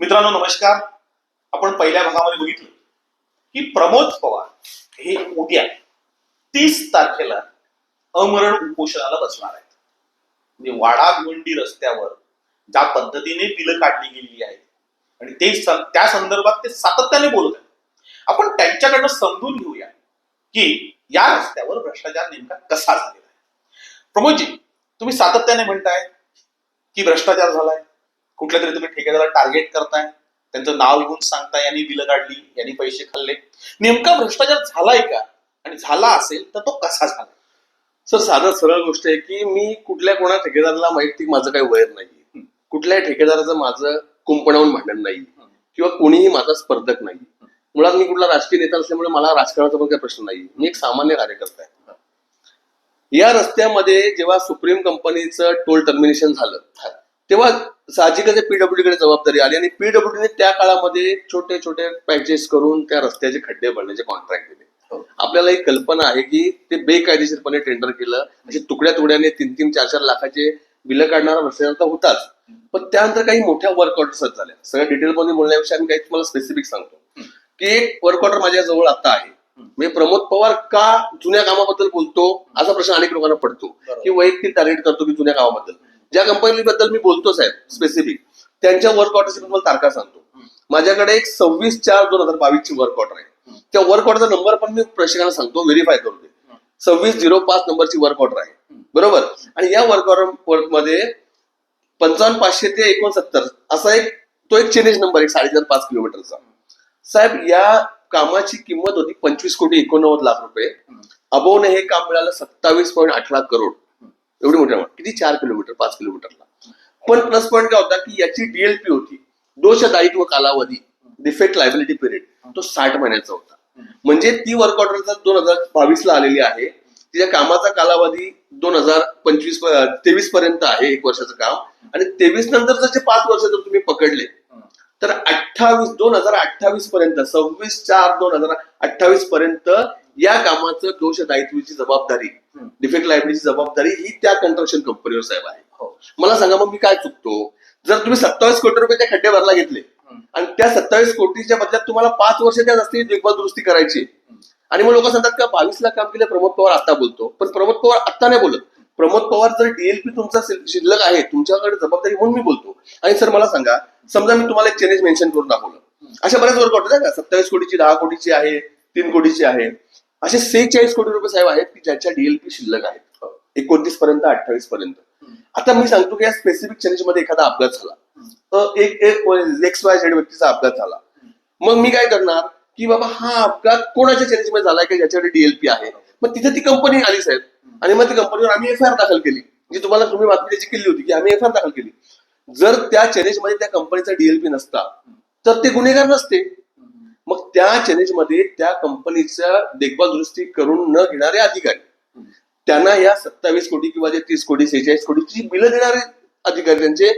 मित्रांनो नमस्कार. आपण पहिल्या भागामध्ये बघितलं की प्रमोद पवार हे उद्या तीस तारखेला अमरण उपोषणाला बसणार आहेत. म्हणजे वाडा भिवंडी रस्त्यावर ज्या पद्धतीने बिलं काढली गेलेली आहेत आणि ते स- त्या संदर्भात ते सातत्याने बोलत आहेत. आपण त्यांच्याकडनं समजून घेऊया की या रस्त्यावर भ्रष्टाचार नेमका कसा झालेला आहे. प्रमोदजी तुम्ही सातत्याने म्हणताय की भ्रष्टाचार झालाय. कुठल्या तरी तुम्ही ठेकेदाराला टार्गेट करताय त्यांचं नाव घेऊन सांगताय यांनी बिलं काढली यांनी पैसे खाल्ले. नेमका भ्रष्टाचार झालाय का? आणि झाला असेल तर तो कसा झाला? सर साधा सरळ गोष्ट आहे की मी कुठल्या कोणा ठेकेदाराला माहिती माझं काही वैर नाही कुठल्याही ठेकेदाराचं माझं कुंपणावून भांडण नाही किंवा कोणीही माझा स्पर्धक नाही मुळात मी कुठला राजकीय नेता असल्यामुळे मला राजकारणाचा पण काही प्रश्न नाही मी एक सामान्य कार्यकर्ता आहे. या रस्त्यामध्ये जेव्हा सुप्रीम कंपनीचं टोल टर्मिनेशन झालं तेव्हा साहजिकच पीडब्ल्यू कडे जबाबदारी आली आणि पीडब्ल्यूडीने त्या काळामध्ये छोटे छोटे पॅचेस करून त्या रस्त्याचे खड्डे भरण्याचे कॉन्ट्रॅक्ट दिले. हो. आपल्याला एक कल्पना आहे की ते बेकायदेशीरपणे टेंडर केलं. असे तुकड्या तुकड्याने तीन तीन चार चार लाखाचे बिलं काढणारा तर होताच. पण त्यानंतर काही मोठ्या वर्क ऑर्डर्स झाल्या. सगळ्या डिटेलमध्ये बोलण्यापेक्षा मी काही तुम्हाला स्पेसिफिक सांगतो. की एक वर्क ऑर्डर माझ्या जवळ आता आहे. मी प्रमोद पवार का जुन्या कामाबद्दल बोलतो? असा प्रश्न अनेक लोकांना पडतो. की वैयक्तिक टार्गेट करतो की जुन्या कामाबद्दल? ज्या कंपनीबद्दल मी बोलतो साहेब स्पेसिफिक त्यांच्या वर्क ऑर्डरची तुम्हाला तारखा सांगतो. माझ्याकडे एक सव्वीस चार दोन हजार बावीस ची वर्क ऑर्डर आहे. त्या वर्क ऑर्डरचा नंबर पण मी प्रेक्षकांना सांगतो व्हेरीफाय करू दे सव्वीस झिरो पाच नंबरची वर्क ऑर्डर आहे. बरोबर? आणि या वर्क ऑर्डरमध्ये पंचावन्न पाचशे ते एकोणसत्तर असा एक तो एक चेनेज नंबर आहे साडेचार पाच किलोमीटरचा. साहेब या कामाची किंमत होती पंचवीस कोटी एकोणनव्वद लाख रुपये. अबोने हे काम मिळालं सत्तावीस पॉईंट आठ लाख करोड. एवढी मोठी किती? चार किलोमीटर पाच किलोमीटरला पण प्लस पॉईंट काय होता की याची डीएलपी होती. दोष दायित्व कालावधी. डिफेक्ट लायबिलिटी पिरियड तो साठ महिन्याचा होता. म्हणजे ती वर्क ऑर्डर दोन हजार बावीस ला आलेली आहे. तिच्या कामाचा कालावधी दोन हजार पंचवीस तेवीस पर्यंत आहे एक वर्षाचं काम. आणि तेवीस नंतर जसे पाच वर्ष जर तुम्ही पकडले तर अठ्ठावीस दोन हजार अठ्ठावीस पर्यंत सव्वीस चार दोन हजार अठ्ठावीस पर्यंत या कामाचं दोष दायित्वाची जबाबदारी डिफेक्ट लायबिलिटीची जबाबदारी ही त्या कन्स्ट्रक्शन कंपनीवर साहेब आहे. हो. मला सांगा मग मी काय चुकतो? जर तुम्ही सत्तावीस कोटी रुपये त्या खड्डे भरला घेतले आणि त्या सत्तावीस कोटीच्या बदल्यात तुम्हाला पाच वर्ष त्या रस्त्याची देखभाल दुरुस्ती करायची. आणि मग लोक सांगतात का बावीस लाख काम केलं प्रमोद पवार आता बोलतो. पण प्रमोद पवार आता नाही बोलत. प्रमोद पवार जर डीएलपी तुमचा शिल- शिल्लक आहे तुमच्याकडे जबाबदारी म्हणून मी बोलतो. आणि सर मला सांगा समजा मी तुम्हाला एक चॅलेंज मेन्शन करून दाखवलं. अशा बऱ्याच वर्क होतात का? सत्तावीस कोटीची दहा कोटीची आहे तीन कोटीची आहे. असे सेहेचाळीस कोटी रुपये साहेब आहेत की ज्याच्या डीएलपी शिल्लक आहेत. एकोणतीस पर्यंत अठ्ठावीस पर्यंत. आता मी सांगतो की या स्पेसिफिक चॅलेंजमध्ये एखादा अपघात झाला. एक एक्स वाय झेड व्यक्तीचा अपघात झाला. मग मी काय करणार की बाबा हा अपघात कोणाच्या चॅलेंजमध्ये झालाय की ज्याच्याकडे डीएलपी आहे? मग तिथे ती कंपनी आली साहेब. आणि मग ती कंपनीवर आम्ही एफ आय आर दाखल केली. जी तुम्हाला तुम्ही बातमी त्याची केली होती की आम्ही एफ आय आर दाखल केली. जर त्या चॅलेंजमध्ये त्या कंपनीचा डीएलपी नसता तर ते गुन्हेगार नसते. मग त्या चॅलेंजमध्ये त्या कंपनीचा देखभाल दुरुस्ती करून न घेणारे अधिकारी. त्यांना या सत्तावीस कोटी किंवा जे तीस कोटी सेहेचाळीस कोटीची बिलं देणारे अधिकारी त्यांचे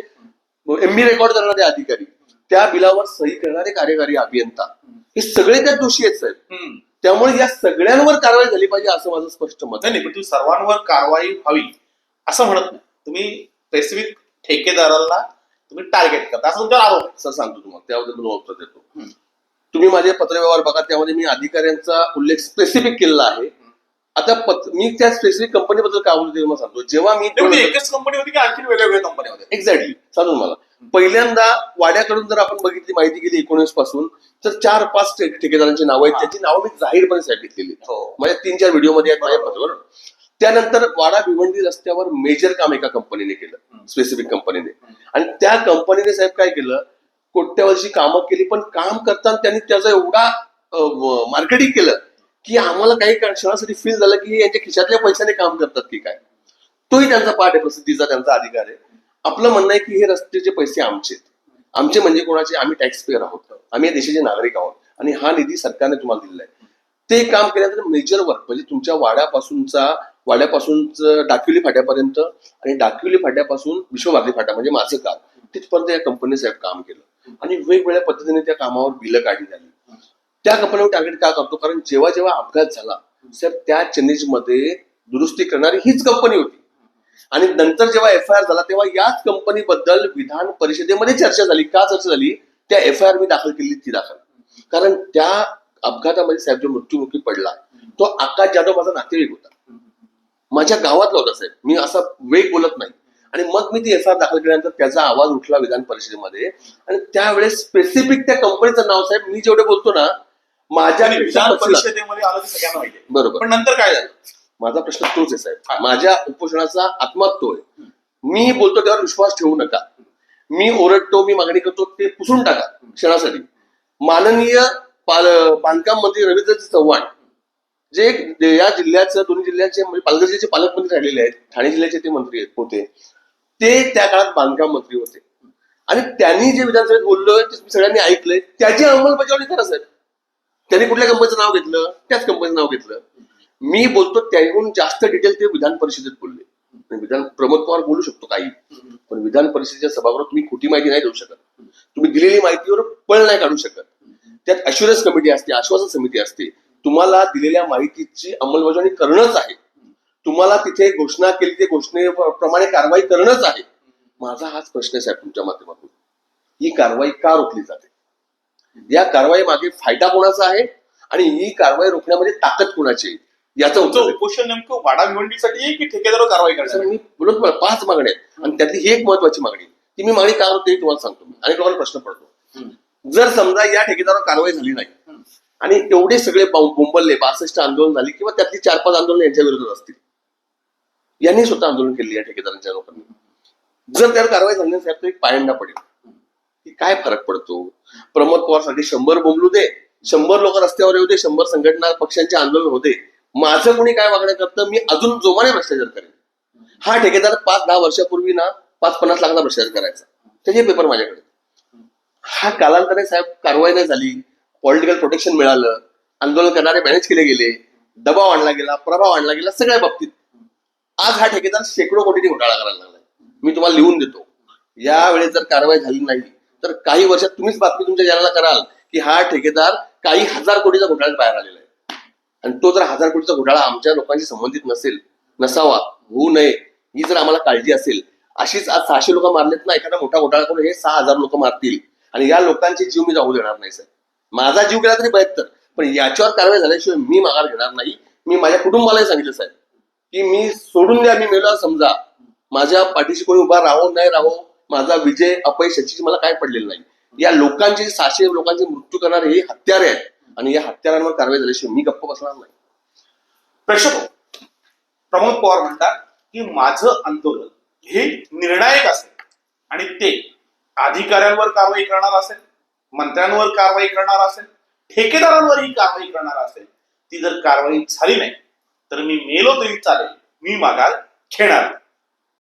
एमबी रेकॉर्ड करणारे अधिकारी त्या बिलावर सही करणारे कार्यकारी अभियंता हे सगळे त्या दोषी आहेत साहेब. त्यामुळे या सगळ्यांवर कारवाई झाली पाहिजे असं माझं स्पष्ट मत नाही पण तुम्ही सर्वांवर कारवाई व्हावी असं म्हणत नाही. तुम्ही स्पेसिफिक ठेकेदाराला तुम्ही टार्गेट करता असं तुमच्यावर आरोप सांगतो तुम्हाला त्याबद्दल देतो. तुम्ही माझे पत्रव्यवहार बघा त्यामध्ये मी अधिकाऱ्यांचा उल्लेख स्पेसिफिक केलेला आहे. आता मी त्या स्पेसिफिक कंपनीबद्दल काय बोलतो तुम्हाला सांगतो. जेव्हा मी म्हणजे एकच कंपनी होती की आणखी वेगवेगळ्या कंपन्या होत्या? एक्झॅक्टली सांगून मला पहिल्यांदा वाड्याकडून जर आपण बघितली माहिती गेली एकोणीसपासून तर चार पाच ठेकेदारांची नावं आहेत. त्याची नावं मी जाहीरपणे साहेब घेतलेली आहेत. हो. माझ्या तीन चार व्हिडिओमध्ये आहेत माझ्या पत्रावर. त्यानंतर वाडा भिवंडी रस्त्यावर मेजर काम एका कंपनीने केलं. स्पेसिफिक कंपनीने आणि त्या कंपनीने साहेब काय केलं? कोट्यावरची कामं केली पण काम करताना त्यांनी त्याचा एवढा मार्केटिंग केलं की आम्हाला काही क्षणासाठी फील झालं की यांच्या खिशातल्या पैशाने काम करतात की काय? तोही त्यांचा पाठ आहे प्रसिद्धीचा त्यांचा अधिकार आहे. आपलं म्हणणं आहे की हे रस्त्याचे पैसे आमचे आमचे म्हणजे कोणाचे? आम्ही टॅक्स पेअर आहोत. आम्ही या देशाचे नागरिक आहोत. आणि हा निधी सरकारने तुम्हाला दिलेला आहे. ते काम केल्यानंतर मेजर वर्क म्हणजे तुमच्या वाड्यापासूनचा वाड्यापासून डाकिवली फाट्यापर्यंत आणि डाकिवली फाट्यापासून विश्वभारती फाटा म्हणजे माझं काम तिथपर्यंत या कंपनी साहेब काम केलं. आणि वेगवेगळ्या पद्धतीने त्या कामावर बिलं काढली झाली. त्या कंपनीवर टार्गेट का करतो? कारण जेव्हा जेव्हा अपघात झाला साहेब त्या चेनेजमध्ये दुरुस्ती करणारी हीच कंपनी होती. आणि नंतर जेव्हा एफ आय आर झाला तेव्हा याच कंपनीबद्दल विधान परिषदेमध्ये चर्चा झाली. का चर्चा झाली? त्या एफ आय आर मी दाखल केली ती दाखल. कारण त्या अपघातामध्ये साहेब जो मृत्यूमुखी पडला तो आकाश जाधव माझा नातेवाईक होता. माझ्या गावातला होता साहेब. मी असा वेग बोलत नाही. आणि मग मी ती एफ आर दाखल केल्यानंतर त्याचा आवाज उठला विधान परिषदेमध्ये. आणि त्यावेळेस स्पेसिफिक त्या कंपनीचं नाव साहेब मी जेवढे बोलतो ना माझ्या विधान परिषदेमध्ये आलं सगळ्यांना माहिती. बरोबर. पण नंतर काय झालं? माझा प्रश्न तोच आहे साहेब. माझ्या उपोषणाचा आत्मा तो आहे. मी बोलतो त्यावर विश्वास ठेवू नका. मी ओरडतो मी मागणी करतो ते पुसून टाका क्षणासाठी. माननीय बांधकाम मंत्री रवींद्र चव्हाण जे जे या जिल्ह्याचं दोन्ही जिल्ह्याचे म्हणजे पालघर जिल्ह्याचे पालकमंत्री राहिलेले आहेत ठाणे जिल्ह्याचे ते मंत्री आहेत होते. ते त्या काळात बांधकाम मंत्री होते. आणि त्यांनी जे विधानसभेत बोललं ते सगळ्यांनी ऐकलंय. त्याची अंमलबजावणी करा साहेब. त्यांनी कुठल्या कंपनीचं नाव घेतलं? त्याच कंपनीचं नाव घेतलं. मी बोलतो त्याहून जास्त डिटेल ते विधान परिषदेत बोलले. विधान प्रमोद पवार बोलू शकतो काही. पण विधान परिषदेच्या सभागृहात तुम्ही खोटी माहिती नाही देऊ शकत. तुम्ही दिलेली माहितीवर पळ नाही काढू शकत. त्यात अश्युरन्स कमिटी असते आश्वासन समिती असते. तुम्हाला दिलेल्या माहितीची अंमलबजावणी करणंच आहे. तुम्हाला तिथे घोषणा केली ते घोषणेप्रमाणे कारवाई करणंच आहे. माझा हाच प्रश्न आहे साहेब तुमच्या माध्यमातून. ही कारवाई का रोखली जाते? या कारवाई मागे फायदा कोणाचा आहे? आणि ही कारवाई रोखण्यामध्ये ताकद कोणाची आहे? याचं उत्तर. उपोषण नेमकं वाडा भिवंडीसाठी की ठेकेदारावर कारवाई करण्यासाठी मी बोलत पाच मागण्या आहेत. आणि त्यातली ही एक महत्वाची मागणी. ती मी मागणी का होते तुम्हाला सांगतो मी. आणि तुम्हाला प्रश्न पडतो. जर समजा या ठेकेदारावर कारवाई झाली नाही आणि एवढे सगळे बोंबलले बासष्ट आंदोलन झाली किंवा त्यातली चार पाच आंदोलन यांच्या विरोधात असतील यांनी स्वतः आंदोलन केले या ठेकेदारांच्या लोकांनी. जर त्यावर कारवाई झाली साहेब तर एक पायंडा पडेल. की काय फरक पडतो? प्रमोद पवारसाठी शंभर बोंबलू दे शंभर लोक रस्त्यावर येऊ दे शंभर संघटना पक्षांचे आंदोलन होते माझं कोणी काय वागणं करतं? मी अजून जोमाने भ्रष्टाचार करेन. हा ठेकेदार पाच दहा वर्षापूर्वी ना पाच पन्नास लाखाचा भ्रष्टाचार करायचा. त्याचे पेपर माझ्याकडे. हा कालांतराने साहेब कारवाई नाही झाली. पॉलिटिकल प्रोटेक्शन मिळालं. आंदोलन करणारे मॅनेज केले गेले. दबाव आणला गेला प्रभाव आणला गेला सगळ्या बाबतीत. आज हा ठेकेदार शेकडो कोटीने घोटाळा करायला लागलाय. मी तुम्हाला लिहून देतो. यावेळेस जर कारवाई झाली नाही तर काही वर्षात तुम्हीच बातमी तुमच्या जनाला कराल की हा ठेकेदार काही हजार कोटीचा घोटाळ्यात बाहेर आलेला आहे. आणि तो जर हजार कोटीचा घोटाळा आमच्या लोकांशी संबंधित नसेल नसावा होऊ नये ही जर आम्हाला काळजी असेल अशीच आज सहाशे लोक मारलेत ना एखादा मोठा घोटाळा करून हे सहा हजार लोक मारतील. आणि या लोकांचे जीव मी जाऊ देणार नाही साहेब. माझा जीव गेला तरी बहत्तर पण याच्यावर कारवाई झाल्याशिवाय मी माघार घेणार नाही. मी माझ्या कुटुंबालाही सांगितलं साहेब. की मी सोडून द्या मी मेला समजा. माझ्या पाठीशी कोणी उभा राहो नाही राहो माझा विजय अपयश याची मला काय पडलेलं नाही. या लोकांचे सहाशे लोकांचे मृत्यू करणारे हे हत्यारे आहेत. आणि या हत्यारांवर कारवाई झाल्याशिवाय मी गप्प बसणार नाही. प्रेक्षक प्रमोद पवार म्हणतात की माझं आंदोलन हे निर्णायक असेल आणि ते अधिकाऱ्यांवर कारवाई करणार असेल मंत्र्यांवर कारवाई करणार असेल ठेकेदारांवर ही कारवाई करणार असेल ती जर कारवाई झाली नाही तर मी मेलो तरी चालेल. मी माघार घेणार